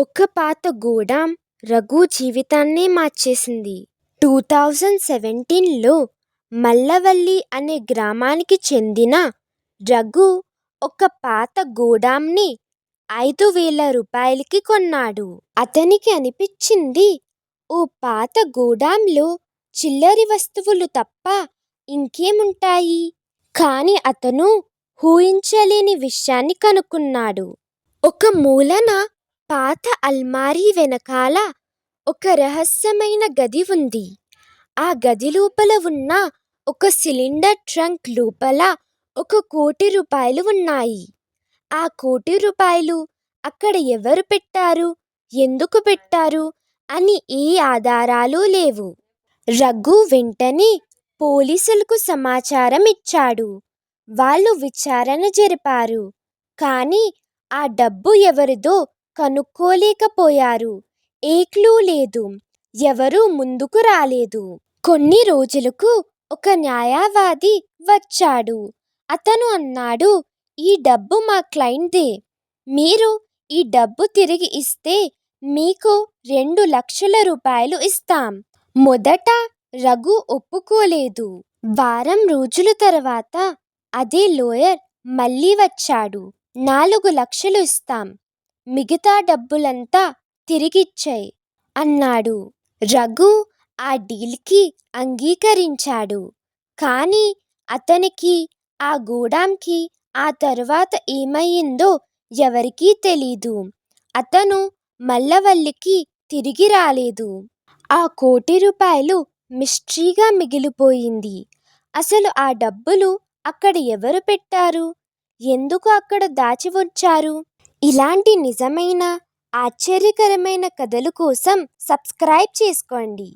ఒక పాత గోడాం రఘు జీవితాన్నే మార్చేసింది. టూ థౌజండ్ సెవెంటీన్లో మల్లవల్లి అనే గ్రామానికి చెందిన రఘు ఒక పాత గోడాంని ఐదు వేల రూపాయలకి కొన్నాడు. అతనికి అనిపించింది ఓ పాత గోడాంలో చిల్లరి వస్తువులు తప్ప ఇంకేముంటాయి? కాని అతను ఊహించలేని విషయాన్ని కనుక్కున్నాడు. ఒక మూలన పాత అల్మారీ వెనకాల ఒక రహస్యమైన గది ఉంది. ఆ గది లోపల ఉన్న ఒక సిలిండర్ ట్రంక్ లోపల ఒక కోటి రూపాయలు ఉన్నాయి. ఆ కోటి రూపాయలు అక్కడ ఎవరు పెట్టారు? ఎందుకు పెట్టారు? అని ఏ ఆధారాలు లేవు. రఘు వెంటనే పోలీసులకు సమాచారం ఇచ్చాడు. వాళ్ళు విచారణ జరిపారు. కానీ ఆ డబ్బు ఎవరిదో కనుక్కోలేకపోయారు. ఏ క్లూ లేదు. ఎవరూ ముందుకు రాలేదు. కొన్ని రోజులకు ఒక న్యాయవాది వచ్చాడు. అతను అన్నాడు ఈ డబ్బు మా క్లయింట్దే మీరు ఈ డబ్బు తిరిగి ఇస్తే మీకు రెండు లక్షల రూపాయలు ఇస్తాం. మొదట రఘు ఒప్పుకోలేదు. వారం రోజుల తర్వాత అదే లోయర్ మళ్ళీ వచ్చాడు. నాలుగు లక్షలు ఇస్తాం. మిగతా డబ్బులంతా తిరిగిచ్చాయి అన్నాడు. రఘు ఆ డీల్కి అంగీకరించాడు. కానీ అతనికి ఆ గోడాంకి ఆ తర్వాత ఏమయ్యిందో ఎవరికీ తెలీదు. అతను మల్లవల్లికి తిరిగి రాలేదు. ఆ కోటి రూపాయలు మిస్ట్రీగా మిగిలిపోయింది. అసలు ఆ డబ్బులు అక్కడ ఎవరు పెట్టారు? ఎందుకు అక్కడ దాచి ఉంచారు? ఇలాంటి నిజమైన, ఆశ్చర్యకరమైన కథల కోసం సబ్స్క్రైబ్ చేసుకోండి.